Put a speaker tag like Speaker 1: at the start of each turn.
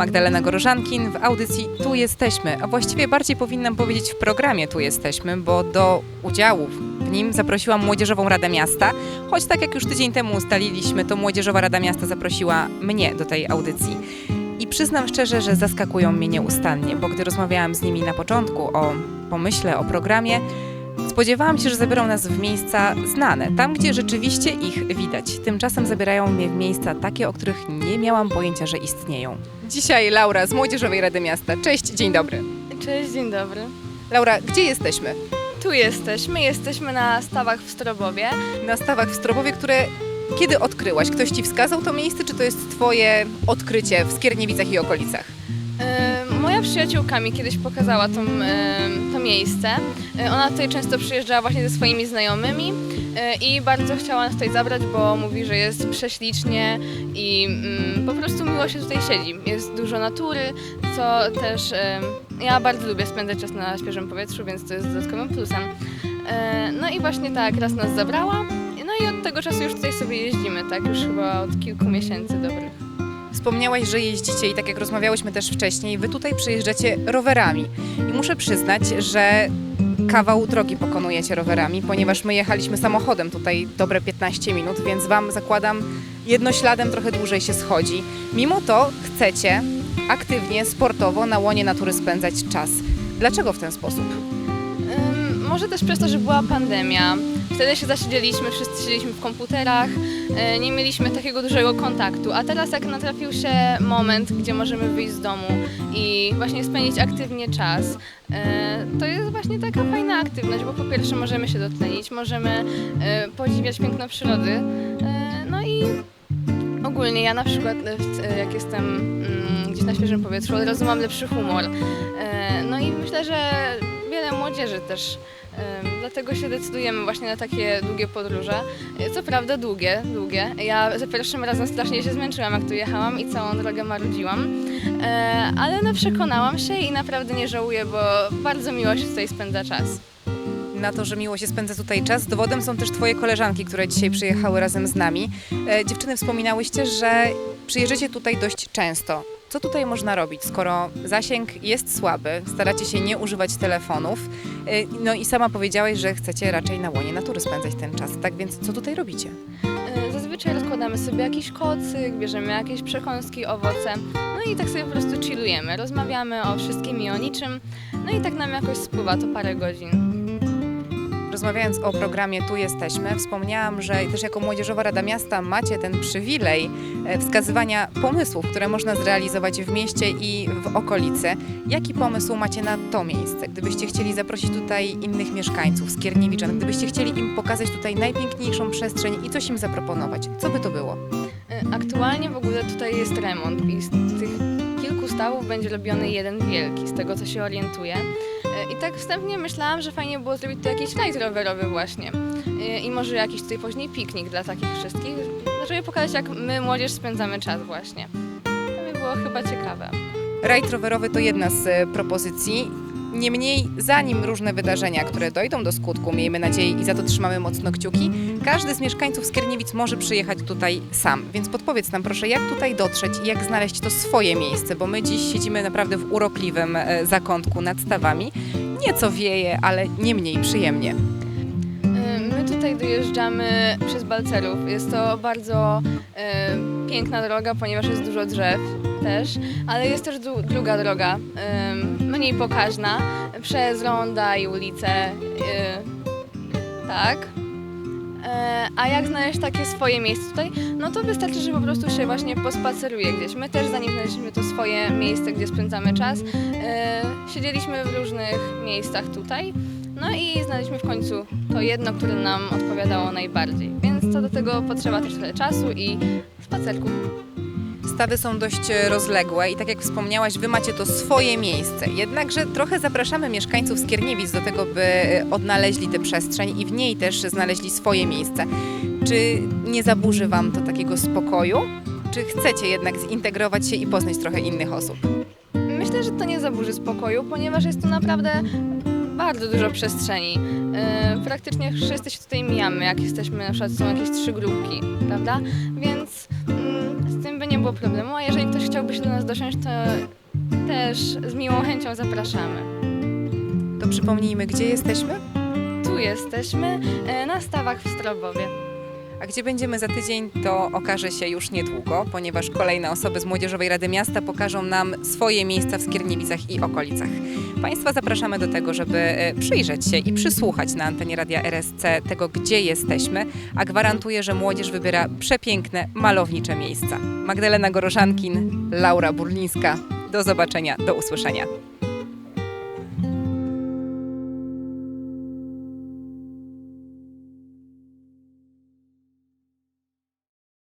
Speaker 1: Magdalena Gorożankin w audycji Tu Jesteśmy, a właściwie bardziej powinnam powiedzieć w programie Tu Jesteśmy, bo do udziału w nim zaprosiłam Młodzieżową Radę Miasta, choć tak jak już tydzień temu ustaliliśmy, to Młodzieżowa Rada Miasta zaprosiła mnie do tej audycji. I przyznam szczerze, że zaskakują mnie nieustannie, bo gdy rozmawiałam z nimi na początku o pomyśle, o programie, spodziewałam się, że zabiorą nas w miejsca znane, tam gdzie rzeczywiście ich widać. Tymczasem zabierają mnie w miejsca takie, o których nie miałam pojęcia, że istnieją. Dzisiaj Laura z Młodzieżowej Rady Miasta. Cześć, dzień dobry.
Speaker 2: Cześć, dzień dobry.
Speaker 1: Laura, gdzie jesteśmy?
Speaker 2: Tu jesteśmy, jesteśmy na stawach w Strobowie.
Speaker 1: Na stawach w Strobowie, które kiedy odkryłaś? Ktoś ci wskazał to miejsce, czy to jest twoje odkrycie w Skierniewicach i okolicach?
Speaker 2: Moja przyjaciółka mi kiedyś pokazała tą, to miejsce. E, Ona tutaj często przyjeżdżała właśnie ze swoimi znajomymi e, i bardzo chciała nas tutaj zabrać, bo mówi, że jest prześlicznie i mm, po prostu miło się tutaj siedzi. Jest dużo natury, co też ja bardzo lubię spędzać czas na świeżym powietrzu, więc to jest dodatkowym plusem. E, No i właśnie tak, raz nas zabrała. No i od tego czasu już tutaj sobie jeździmy, tak już chyba od kilku miesięcy dobrych.
Speaker 1: Wspomniałaś, że jeździcie i tak jak rozmawiałyśmy też wcześniej, wy tutaj przyjeżdżacie rowerami. I muszę przyznać, że kawał drogi pokonujecie rowerami, ponieważ my jechaliśmy samochodem tutaj dobre 15 minut, więc wam zakładam jednośladem trochę dłużej się schodzi. Mimo to chcecie aktywnie, sportowo na łonie natury spędzać czas. Dlaczego w ten sposób?
Speaker 2: Może też przez to, że była pandemia. Wtedy się zasiedzieliśmy, wszyscy siedzieliśmy w komputerach, y, nie mieliśmy takiego dużego kontaktu. A teraz jak natrafił się moment, gdzie możemy wyjść z domu i właśnie spędzić aktywnie czas, y, to jest właśnie taka fajna aktywność, bo po pierwsze możemy się dotlenić, możemy y, podziwiać piękno przyrody. No i ogólnie ja na przykład jak jestem mm, gdzieś na świeżym powietrzu, od razu mam lepszy humor. No i myślę, że wiele młodzieży też. Dlatego się decydujemy właśnie na takie długie podróże. Y, Co prawda długie, długie. Ja za pierwszym razem strasznie się zmęczyłam, jak tu jechałam i całą drogę marudziłam. Y, Ale no przekonałam się i naprawdę nie żałuję, bo bardzo miło się tutaj spędza czas.
Speaker 1: na to, że miło się spędza tutaj czas. Dowodem są też Twoje koleżanki, które dzisiaj przyjechały razem z nami. E, dziewczyny, wspominałyście, że przyjeżdżacie tutaj dość często. Co tutaj można robić, skoro zasięg jest słaby, staracie się nie używać telefonów, e, no i sama powiedziałaś, że chcecie raczej na łonie natury spędzać ten czas. Tak więc co tutaj robicie?
Speaker 2: Y, Zazwyczaj rozkładamy sobie jakiś kocyk, bierzemy jakieś przekąski, owoce, no i tak sobie po prostu chillujemy, rozmawiamy o wszystkim i o niczym, no i tak nam jakoś spływa to parę godzin.
Speaker 1: Rozmawiając o programie Tu Jesteśmy, wspomniałam, że też jako Młodzieżowa Rada Miasta macie ten przywilej e, wskazywania pomysłów, które można zrealizować w mieście i w okolicy. Jaki pomysł macie na to miejsce? Gdybyście chcieli zaprosić tutaj innych mieszkańców z Kierniewiczan, gdybyście chcieli im pokazać tutaj najpiękniejszą przestrzeń i coś im zaproponować, co by to było?
Speaker 2: Y, Aktualnie w ogóle tutaj jest remont i z tych kilku stawów będzie robiony jeden wielki, z tego co się orientuję. Y, I tak wstępnie myślałam, że fajnie było zrobić tu jakiś rajd rowerowy właśnie. Y, I może jakiś tutaj później piknik dla takich wszystkich, żeby pokazać jak my młodzież spędzamy czas właśnie. To by było chyba ciekawe.
Speaker 1: Rajd rowerowy to jedna z e, propozycji. Niemniej, zanim różne wydarzenia, które dojdą do skutku, miejmy nadzieję i za to trzymamy mocno kciuki, każdy z mieszkańców Skierniewic może przyjechać tutaj sam. Więc podpowiedz nam proszę, jak tutaj dotrzeć i jak znaleźć to swoje miejsce, bo my dziś siedzimy naprawdę w urokliwym e, zakątku nad stawami. Nieco wieje, ale nie mniej przyjemnie.
Speaker 2: Y, My tutaj dojeżdżamy przez Balcerów. Jest to bardzo y, piękna droga, ponieważ jest dużo drzew też, ale jest też dru- druga droga, y, mniej pokaźna, przez ronda i ulice. y, tak. E, A jak znaleźć takie swoje miejsce tutaj? No to wystarczy, że po prostu się właśnie pospaceruje gdzieś. My też zanim znaleźliśmy to swoje miejsce, gdzie spędzamy czas, e, siedzieliśmy w różnych miejscach tutaj. No i znaleźliśmy w końcu to jedno, które nam odpowiadało najbardziej. Więc co do tego potrzeba też trochę czasu i spacerku.
Speaker 1: Stawy są dość e, rozległe i tak jak wspomniałaś, wy macie to swoje miejsce. Jednakże trochę zapraszamy mieszkańców Skierniewic do tego, by e, odnaleźli tę przestrzeń i w niej też znaleźli swoje miejsce. Czy nie zaburzy wam to takiego spokoju? Czy chcecie jednak zintegrować się i poznać trochę innych osób?
Speaker 2: Myślę, że to nie zaburzy spokoju, ponieważ jest tu naprawdę bardzo dużo przestrzeni. E, praktycznie wszyscy się tutaj mijamy, jak jesteśmy, na przykład są jakieś trzy grupki, prawda? Więc mm, z tym by nie było było problemu, a jeżeli ktoś chciałby się do nas dosiąść, to też z miłą chęcią zapraszamy.
Speaker 1: To przypomnijmy, gdzie jesteśmy?
Speaker 2: Tu jesteśmy e, na stawach w Strobowie.
Speaker 1: A gdzie będziemy za tydzień, to okaże się już niedługo, ponieważ kolejne osoby z Młodzieżowej Rady Miasta pokażą nam swoje miejsca w Skierniewicach i okolicach. Państwa zapraszamy do tego, żeby e, przyjrzeć się i przysłuchać na antenie Radia RSC tego, gdzie jesteśmy, a gwarantuję, że młodzież wybiera przepiękne, malownicze miejsca. Magdalena Goroszankin, Laura Burlińska. Do zobaczenia, do usłyszenia.